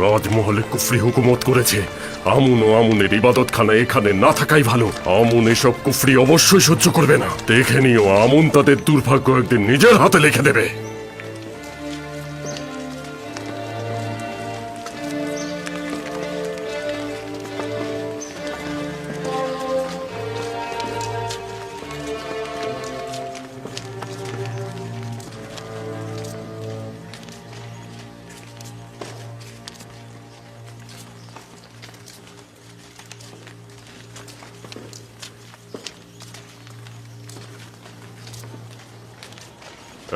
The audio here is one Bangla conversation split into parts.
রাজমহলে কুফরি হুকুমত করেছে। আমুন ও আমুনের ইবাদতখানা এখানে না থাকাই ভালো। আমুন এসব কুফরি অবশ্যই সহ্য করবে না। দেখে নিও, আমুন তাদের দুর্ভাগ্য একদিন নিজের হাতে লিখে দেবে।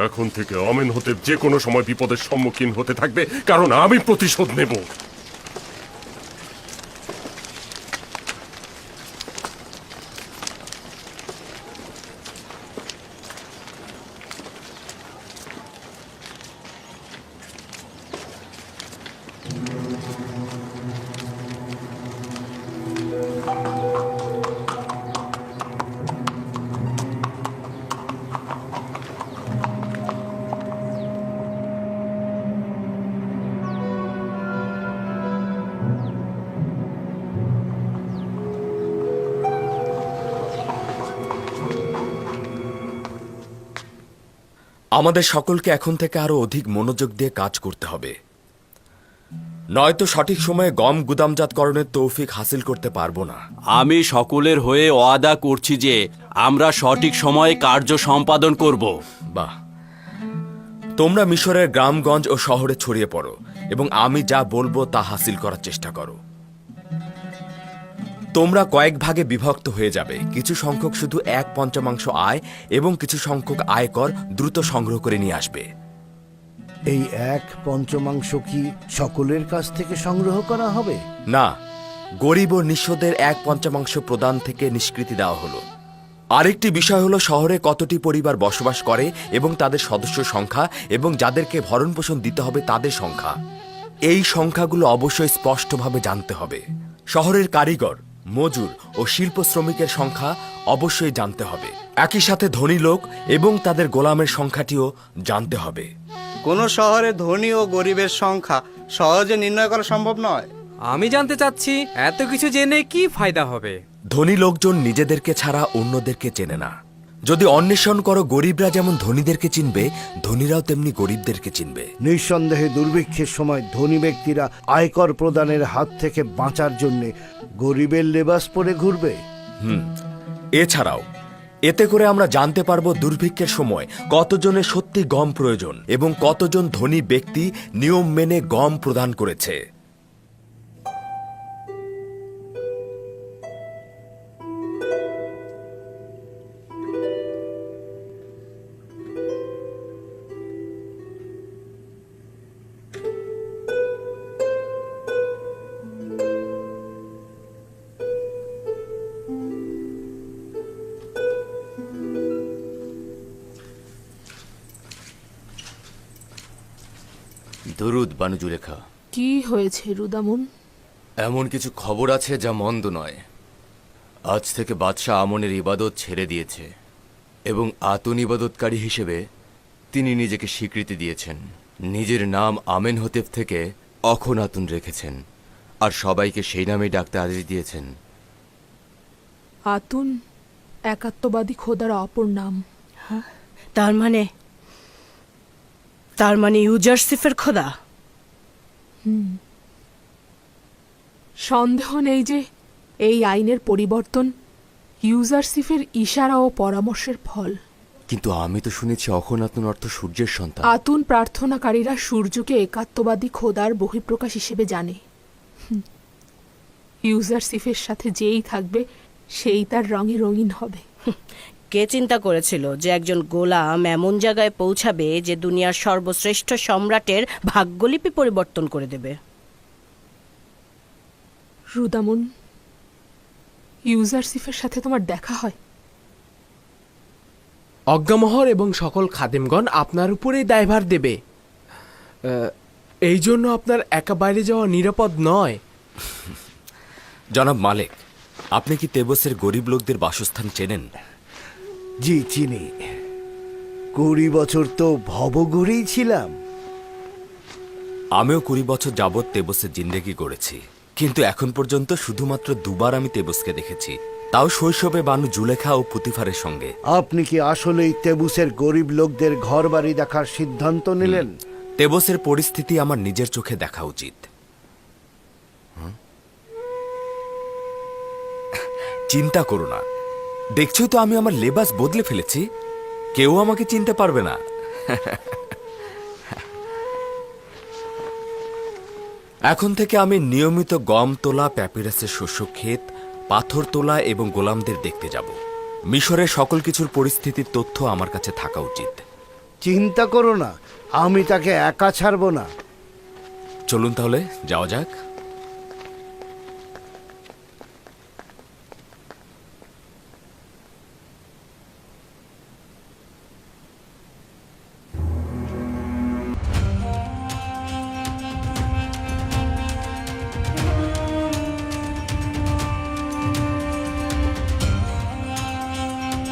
এখন থেকে অমেন হতে যে কোনো সময় বিপদের সম্মুখীন হতে থাকবে, কারণ আমি প্রতিশোধ নেব। আমাদের সকলকে এখন থেকে আরও অধিক মনোযোগ দিয়ে কাজ করতে হবে। নয়তো সঠিক সময়ে গম গুদামজাতকরণের তৌফিক হাসিল করতে পারব না। আমি সকলের হয়ে ওয়াদা করছি যে আমরা সঠিক সময়ে কার্য সম্পাদন করব। বাহ। তোমরা মিশরের গ্রামগঞ্জ ও শহরে ছড়িয়ে পড়ো এবং আমি যা বলব তা হাসিল করার চেষ্টা করো। তোমরা কয়েক ভাগে বিভক্ত হয়ে যাবে। কিছু সংখ্যক শুধু এক পঞ্চমাংশ আয় এবং কিছু সংখ্যক আয়কর দ্রুত সংগ্রহ করে নিয়ে আসবে। এই এক পঞ্চমাংশ কি সকলের কাছ থেকে সংগ্রহ করা হবে? না গরিব ও নিঃস্বদের এক পঞ্চমাংশ প্রদান থেকে নিষ্কৃতি দেওয়া হলো। আরেকটি বিষয় হলো শহরে কতটি পরিবার বসবাস করে এবং তাদের সদস্য সংখ্যা এবং যাদেরকে ভরণ পোষণ দিতে হবে তাদের সংখ্যা। এই সংখ্যাগুলো অবশ্যই স্পষ্টভাবে জানতে হবে। শহরের কারিগর মজুর ও শিল্প শ্রমিকের সংখ্যা অবশ্যই জানতে হবে। একই সাথে ধনী লোক এবং তাদের গোলামের সংখ্যাটিও জানতে হবে। কোনো শহরে ধনী ও গরিবের সংখ্যা সহজে নির্ণয় করা সম্ভব নয়। আমি জানতে চাচ্ছি এত কিছু জেনে কি ফায়দা হবে? ধনী লোকজন নিজেদেরকে ছাড়া অন্যদেরকে চেনে না। যদি অন্বেষণ করো গরিবরা যেমন ধনীদেরকে চিনবে ধনীরাও তেমনি গরিবদেরকে চিনবে। নিঃসন্দেহে দুর্ভিক্ষের সময় ধনী ব্যক্তিরা আয়কর প্রদানের হাত থেকে বাঁচার জন্য গরিবের লেবাস পরে ঘুরবে? হুম, এছাড়াও, এতে করে আমরা জানতে পারব দুর্ভিক্ষের সময় কতজনের সত্যি গম প্রয়োজন এবং কতজন ধনী ব্যক্তি নিয়ম মেনে গম প্রদান করেছে। দরুদ বানুজুলেখা কি হয়েছে রুদামুন? এমন কিছু খবর আছে যা মন্দ নয়। আজ থেকে বাদশাহ আমনের ইবাদত ছেড়ে দিয়েছে এবং আতুন ইবাদতকারী হিসেবে তিনি নিজেকে স্বীকৃতি দিয়েছেন। নিজের নাম আমেন হতেফ থেকে অখন আতুন রেখেছেন আর সবাইকে সেই নামেই ডাকতে আদেশ দিয়েছেন। আতুন একাত্মবাদী খোদার অপর নাম। তার মানে তার মানে ইউজারসিফের খোদা? সন্দেহ নেই যে এই আইনের পরিবর্তন ইউজারসিফের ইশারা ও পরামর্শের ফল। কিন্তু আমি তো শুনেছি অখন আতুন অর্থ সূর্যের সন্তান। আতুন প্রার্থনাকারীরা সূর্যকে একাত্মবাদী খোদার বহিঃপ্রকাশ হিসেবে জানে। হুম। ইউজারসিফের সাথে যেই থাকবে সেই তার রঙে রঙিন হবে। কে চিন্তা করেছিল যে একজন গোলাম এমন জায়গায় পৌঁছাবে যে দুনিয়ার সর্বশ্রেষ্ঠ সম্রাটের ভাগ্যলিপি পরিবর্তন করে দেবে? রুদামুন ইউজারসিফের সাথে তোমার দেখা হয়। অজ্ঞামহর এবং সকল খাদেমগণ আপনার উপরেই দায়ভার দেবে। এই জন্য আপনার একা বাইরে যাওয়া নিরাপদ নয়। জনাব মালিক আপনি কি তেবসের গরিব লোকদের বাসস্থান চেনেন? জি চিনি। কুড়ি বছর তো ভবঘুরেই ছিলাম। আমিও কুড়ি বছর যাবৎ তেবসের জিন্দেগি করেছি। কিন্তু এখন পর্যন্ত শুধুমাত্র দুবার আমি তেবসকে দেখেছি। তাও শৈশবে বানু জুলেখা ও পুতিফারের সঙ্গে। আপনি কি আসলেই তেবুসের গরিব লোকদের ঘর বাড়ি দেখার সিদ্ধান্ত নিলেন? তেবসের পরিস্থিতি আমার নিজের চোখে দেখা উচিত? চিন্তা করো না। দেখছোই তো আমি আমার লেবাস বদলে ফেলেছি। কেউ আমাকে চিনতে পারবে না। এখন থেকে আমি নিয়মিত গম তোলা প্যাপিরাসের শস্য ক্ষেত পাথর তোলা এবং গোলামদের দেখতে যাব। মিশরের সকল কিছুর পরিস্থিতির তথ্য আমার কাছে থাকা উচিত। চিন্তা করো না আমি তাকে একা ছাড়বো না। চলুন তাহলে যাওয়া যাক।